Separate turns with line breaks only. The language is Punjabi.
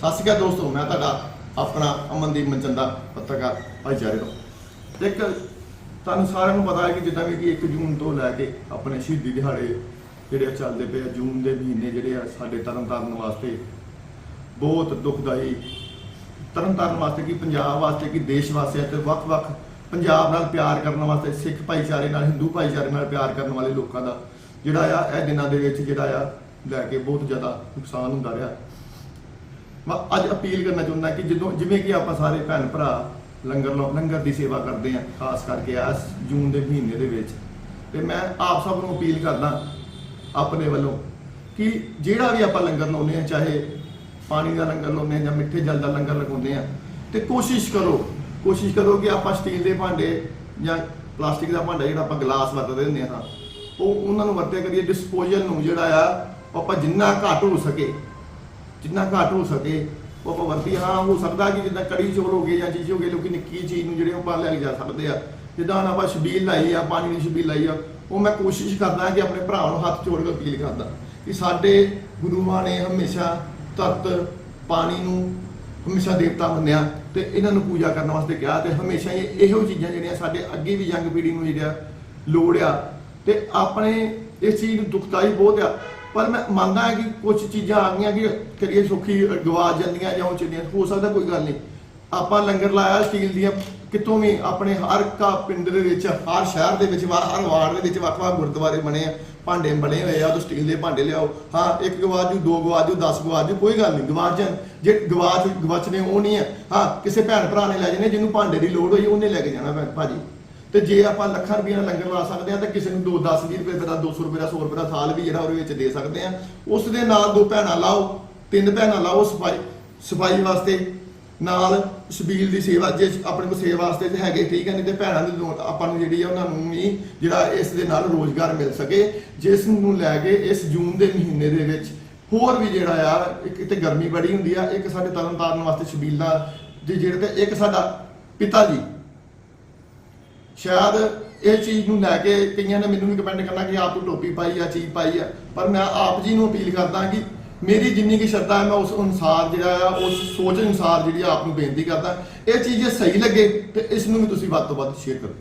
ਸਤਿ ਸ਼੍ਰੀ ਅਕਾਲ ਦੋਸਤੋ, ਮੈਂ ਤੁਹਾਡਾ ਆਪਣਾ ਅਮਨਦੀਪ ਮਨਚੰਦਾ ਪੱਤਰਕਾਰ ਭਾਈਚਾਰੇ ਤੋਂ। ਇੱਕ ਤੁਹਾਨੂੰ ਸਾਰਿਆਂ ਨੂੰ ਪਤਾ ਹੈ ਕਿ ਜਿੱਦਾਂ ਵੀ ਕਿ 1 ਜੂਨ ਤੋਂ ਲੈ ਕੇ ਆਪਣੇ ਸ਼ਹੀਦੀ ਦਿਹਾੜੇ ਜਿਹੜੇ ਆ ਚੱਲਦੇ ਪਏ ਆ, ਜੂਨ ਦੇ ਮਹੀਨੇ ਜਿਹੜੇ ਆ ਸਾਡੇ ਤਰਨਤਾਰਨ ਵਾਸਤੇ ਬਹੁਤ ਦੁਖਦਾਈ। ਤਰਨਤਾਰਨ ਵਾਸਤੇ ਕੀ, ਪੰਜਾਬ ਵਾਸਤੇ ਕੀ, ਦੇਸ਼ ਵਾਸਤੇ ਤੇ ਵੱਖ-ਵੱਖ ਪੰਜਾਬ ਨਾਲ ਪਿਆਰ ਕਰਨ ਵਾਸਤੇ, ਸਿੱਖ ਭਾਈਚਾਰੇ ਨਾਲ, ਹਿੰਦੂ ਭਾਈਚਾਰੇ ਨਾਲ ਪਿਆਰ ਕਰਨ ਵਾਲੇ ਲੋਕਾਂ ਦਾ ਜਿਹੜਾ ਆ, ਇਹ ਦਿਨਾਂ ਦੇ ਵਿੱਚ ਜਿਹੜਾ ਆ, ਲੈ ਕੇ ਬਹੁਤ ਜ਼ਿਆਦਾ ਨੁਕਸਾਨ ਹੁੰਦਾ ਰਿਹਾ। ਮੈਂ ਅੱਜ ਅਪੀਲ ਕਰਨਾ ਚਾਹੁੰਦਾ ਕਿ ਜਦੋਂ ਜਿਵੇਂ ਕਿ ਆਪਾਂ ਸਾਰੇ ਭੈਣ ਭਰਾ ਲੰਗਰ ਲਾਉ ਲੰਗਰ ਦੀ ਸੇਵਾ ਕਰਦੇ ਆ ਖਾਸ ਕਰਕੇ ਇਸ ਜੂਨ ਦੇ ਮਹੀਨੇ ਦੇ ਵਿੱਚ। ਤੇ ਮੈਂ ਆਪ ਸਭ ਨੂੰ ਅਪੀਲ ਕਰਦਾ ਆਪਣੇ ਵੱਲੋਂ ਕਿ ਜਿਹੜਾ ਵੀ ਆਪਾਂ ਲੰਗਰ ਲਾਉਂਦੇ ਆ ਚਾਹੇ ਪਾਣੀ ਦਾ ਲੰਗਰ ਲਾਉਂਦੇ ਆ ਜਾਂ ਮਿੱਠੇ ਜਲ ਦਾ ਲੰਗਰ ਲਗਾਉਂਦੇ ਆ ਤੇ ਕੋਸ਼ਿਸ਼ ਕਰੋ ਕੋਸ਼ਿਸ਼ ਕਰੋ ਕਿ ਆਪਾਂ ਸਟੀਲ ਦੇ ਭਾਂਡੇ ਜਾਂ ਪਲਾਸਟਿਕ ਦਾ ਭਾਂਡਾ ਜਿਹੜਾ ਆਪਾਂ ਗਲਾਸ ਵਰਤਦੇ ਹੁੰਦੇ ਹਾਂ, ਉਹ ਉਹਨਾਂ ਨੂੰ ਵਰਤਿਆ ਕਰੀਏ ਡਿਸਪੋਜ਼ਲ ਨੂੰ ਜਿਹੜਾ ਆ, ਉਹ ਆਪਾਂ ਜਿੰਨਾ ਘੱਟ ਹੋ ਸਕੇ। ਜਿੰਨਾ ਘੱਟ ਹੋ ਸਕੇ, ਉਹ ਆਪਾਂ ਵਰਤੀ ਹਾਂ, ਹੋ ਸਕਦਾ ਕਿ ਜਿੱਦਾਂ ਕੜੀ ਚੋਲ ਹੋ ਗਏ ਜਾਂ ਚੀਜ਼ ਹੋ ਗਏ ਲੋਕੀ ਨਿੱਕੀ ਚੀਜ਼ ਨੂੰ ਜਿਹੜੇ ਉਹ ਪਾ ਲੈ ਕੇ ਜਾ ਸਕਦੇ ਆ। ਜਿੱਦਾਂ ਹੁਣ ਆਪਾਂ ਛਬੀਲ ਲਾਈ ਆ ਪਾਣੀ ਦੀ ਛਬੀਲ ਲਾਈ ਆ, ਉਹ ਮੈਂ ਕੋਸ਼ਿਸ਼ ਕਰਦਾ ਕਿ ਆਪਣੇ ਭਰਾ ਨੂੰ ਹੱਥ ਜੋੜ ਕੇ ਅਪੀਲ ਕਰਦਾ ਕਿ ਸਾਡੇ ਗੁਰੂਆਂ ਨੇ ਹਮੇਸ਼ਾ ਧਰਤ ਪਾਣੀ ਨੂੰ ਹਮੇਸ਼ਾ ਦੇਵਤਾ ਮੰਨਿਆ ਤੇ ਇਹਨਾਂ ਨੂੰ ਪੂਜਾ ਕਰਨ ਵਾਸਤੇ ਕਿਹਾ ਤੇ ਹਮੇਸ਼ਾ ਇਹ ਇਹੋ ਚੀਜ਼ਾਂ ਜਿਹੜੀਆਂ ਸਾਡੇ ਅੱਗੇ ਵੀ ਯੰਗ ਪੀੜ੍ਹੀ ਨੂੰ ਜਿਹੜਾ ਲੋੜ ਆ। ਤੇ ਆਪਣੇ ਇਸ ਚੀਜ਼ ਨੂੰ ਦੁਖਦਾਈ ਬਹੁਤ ਆ। ਪਰ ਮੈਂ ਮੰਨਦਾ ਹਾਂ ਕਿ ਕੁਝ ਚੀਜ਼ਾਂ ਆ ਗਈਆਂ ਕਿ ਕਰੀਏ ਸੁੱਖੀ ਗਵਾ ਜਾਂਦੀਆਂ ਜਾਂ ਉਹ ਚੀਜ਼ਾਂ ਹੋ ਸਕਦਾ ਕੋਈ ਗੱਲ ਨਹੀਂ। ਆਪਾਂ ਲੰਗਰ ਲਾਇਆ ਸਟੀਲ ਦੀਆਂ, ਕਿਤੋਂ ਵੀ ਆਪਣੇ ਹਰ ਕਾ ਪਿੰਡ ਦੇ ਵਿੱਚ, ਹਰ ਸ਼ਹਿਰ ਦੇ ਵਿੱਚ ਹਰ ਵਾਰਡ ਦੇ ਵਿੱਚ ਵੱਖ-ਵੱਖ ਗੁਰਦੁਆਰੇ ਬਣੇ ਆ, ਭਾਂਡੇ ਬਣੇ ਹੋਏ ਆ ਤੁਸੀਂ ਸਟੀਲ ਦੇ ਭਾਂਡੇ ਲਿਆਓ। ਹਾਂ, ਇੱਕ ਗਵਾਜੂ ਦੋ ਗਵਾਜੂ 10 ਗਵਾਚ ਕੋਈ ਗੱਲ ਨਹੀਂ ਗਵਾਚ ਜੇ ਗਵਾਚ ਗਵਾਚਨੇ ਉਹ ਨਹੀਂ ਆ। ਹਾਂ, ਕਿਸੇ ਭੈਣ ਭਰਾ ਨੇ ਲੈ ਜਾਣੇ ਜਿਹਨੂੰ ਭਾਂਡੇ ਦੀ ਲੋੜ ਹੋਈ, ਉਹਨੇ ਲੈ ਕੇ ਜਾਣਾ ਭਾਜੀ। ਤੇ ਜੇ ਆਪਾਂ ਲੱਖਾਂ ਰੁਪਈਆ ਨਾਲ ਲੰਗਰ ਲਾ ਸਕਦੇ ਆ ਤਾਂ ਕਿਸੇ ਨੂੰ 2 10 20 ਰੁਪਏ ਦਾ 200 ਰੁਪਏ ਦਾ 100 ਰੁਪਏ ਦਾ ਥਾਲ ਵੀ ਜਿਹੜਾ ਉਹਦੇ ਵਿੱਚ ਦੇ ਸਕਦੇ ਆ ਉਸ ਦੇ ਨਾਲ ਦੋ ਭੈਣਾਂ ਲਾਓ, ਤਿੰਨ ਭੈਣਾਂ ਲਾਓ ਸਫ਼ਾਈ ਸਫ਼ਾਈ ਵਾਸਤੇ। ਨਾਲ ਸ਼ਬੀਲ ਦੀ ਸੇਵਾ, ਜੇ ਆਪਣੇ ਕੋਲ ਸੇਵਾ ਵਾਸਤੇ ਤੇ ਹੈਗੇ, ਠੀਕ ਹੈ, ਨਹੀਂ ਤੇ ਭੈਣਾਂ ਦੀ ਲੋੜ, ਆਪਾਂ ਨੂੰ ਜਿਹੜੀ ਆ ਉਹਨਾਂ ਨੂੰ ਵੀ ਜਿਹੜਾ ਇਸ ਦੇ ਨਾਲ ਰੋਜ਼ਗਾਰ ਮਿਲ ਸਕੇ। ਜਿਸ ਨੂੰ ਲੈ ਕੇ ਇਸ ਜੂਨ ਦੇ ਮਹੀਨੇ ਦੇ ਵਿੱਚ ਹੋਰ ਵੀ ਜਿਹੜਾ ਆ, ਇੱਕ ਤੇ ਗਰਮੀ ਬੜੀ ਹੁੰਦੀ ਆ, ਇੱਕ ਸਾਡੇ ਤਰਨ ਤਾਰਨ ਵਾਸਤੇ ਸ਼ਬੀਲਾਂ ਦੇ ਜਿਹੜੇ ਤੇ ਇੱਕ ਸਾਡਾ ਪਿਤਾ ਜੀ ਸ਼ਾਇਦ ਇਹ ਚੀਜ਼ ਨੂੰ ਲੈ ਕੇ ਕਈਆਂ ਨੇ ਮੈਨੂੰ ਵੀ ਕਮੈਂਟ ਕਰਨਾ ਕਿ ਆਪ ਤੂੰ ਟੋਪੀ ਪਾਈ ਆ, ਚੀਜ਼ ਪਾਈ ਆ। ਪਰ ਮੈਂ ਆਪ ਜੀ ਨੂੰ ਅਪੀਲ ਕਰਦਾ ਕਿ ਮੇਰੀ ਜਿੰਨੀ ਕੀ ਸ਼ਰਧਾ ਹੈ, ਮੈਂ ਉਸ ਅਨੁਸਾਰ ਜਿਹੜਾ ਆ, ਉਸ ਸੋਚ ਅਨੁਸਾਰ ਜਿਹੜੀ ਆਪ ਨੂੰ ਬੇਨਤੀ ਕਰਦਾ, ਇਹ ਚੀਜ਼ ਜੇ ਸਹੀ ਲੱਗੇ ਤੇ ਇਸ ਨੂੰ ਵੀ ਤੁਸੀਂ ਵੱਧ ਤੋਂ ਵੱਧ ਸ਼ੇਅਰ ਕਰੋ।